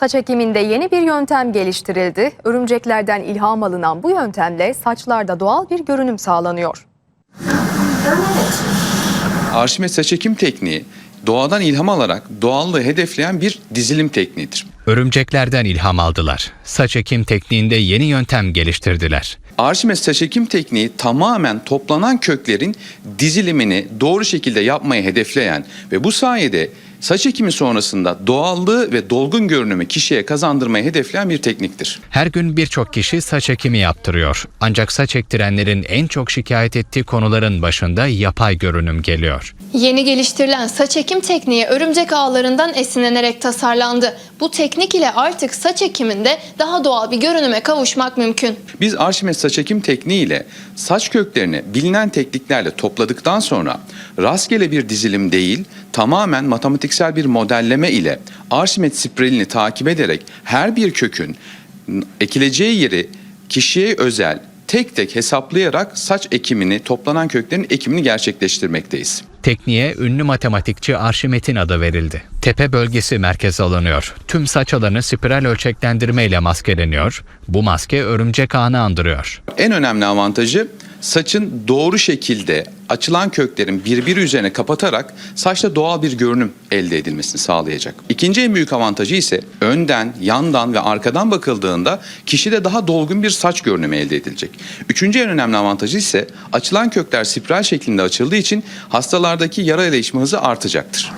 Saç ekiminde yeni bir yöntem geliştirildi. Örümceklerden ilham alınan bu yöntemle saçlarda doğal bir görünüm sağlanıyor. Arşimet saç ekim tekniği doğadan ilham alarak doğallığı hedefleyen bir dizilim tekniğidir. Örümceklerden ilham aldılar. Saç ekim tekniğinde yeni yöntem geliştirdiler. Arşimet saç ekim tekniği tamamen toplanan köklerin dizilimini doğru şekilde yapmayı hedefleyen ve bu sayede saç ekimi sonrasında doğallığı ve dolgun görünümü kişiye kazandırmayı hedefleyen bir tekniktir. Her gün birçok kişi saç ekimi yaptırıyor. Ancak saç ektirenlerin en çok şikayet ettiği konuların başında yapay görünüm geliyor. Yeni geliştirilen saç ekim tekniği örümcek ağlarından esinlenerek tasarlandı. Bu teknik ile artık saç ekiminde daha doğal bir görünüme kavuşmak mümkün. Biz Arşimet saç ekim tekniğiyle saç köklerini bilinen tekniklerle topladıktan sonra rastgele bir dizilim değil tamamen matematiksel bir modelleme ile Arşimet spiralini takip ederek her bir kökün ekileceği yeri kişiye özel tek tek hesaplayarak saç ekimini toplanan köklerin ekimini gerçekleştirmekteyiz. Tekniğe ünlü matematikçi Arşimet'in adı verildi. Tepe bölgesi merkeze alınıyor. Tüm saç alanı spiral ölçeklendirme ile maskeleniyor. Bu maske örümcek ağını andırıyor. En önemli avantajı saçın doğru şekilde açılan köklerin birbiri üzerine kapatarak saçta doğal bir görünüm elde edilmesini sağlayacak. İkinci en büyük avantajı ise önden, yandan ve arkadan bakıldığında kişide daha dolgun bir saç görünümü elde edilecek. Üçüncü en önemli avantajı ise açılan kökler spiral şeklinde açıldığı için hastalardaki yara iyileşme hızı artacaktır.